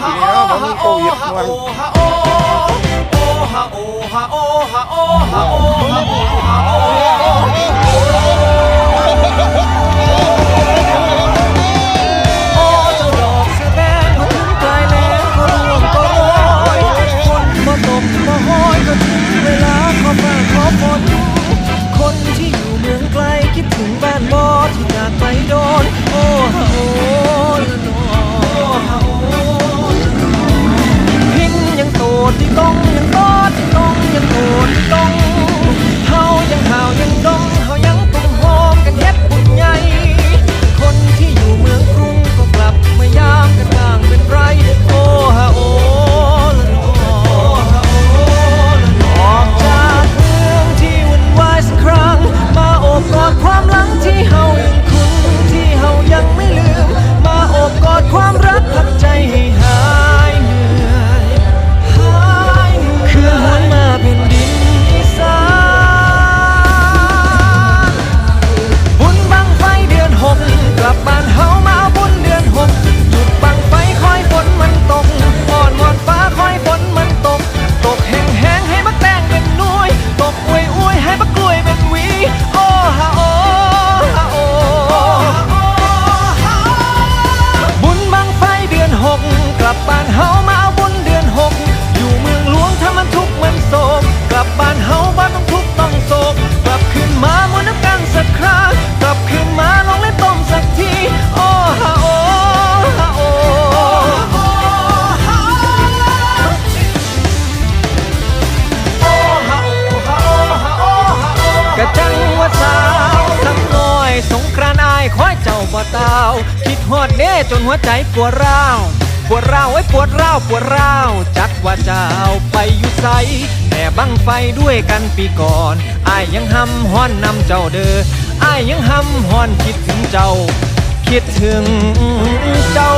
ทีนี้เราโควิดมวนโอ้ฮาโอ้ฮาโอ้ฮาโอ้ฮาโอ้ฮาโอ้ฮะโอังที่เฮายังคุ้นที่เฮายังไม่ลืม มาโอบกอดความรักพักใจ คิดหอดเน่จนหัวใจปวดร้าว ปวดร้าวไอ้ปวดร้าวปวดร้าว จักว่าจะเอาไปอยู่ไสแต่บังไฟด้วยกันปีก่อนอายยังห้ำห้อนนำเจ้าเด้ออายยังห้ำห้อนคิดถึงเจ้า คิดถึงเจ้า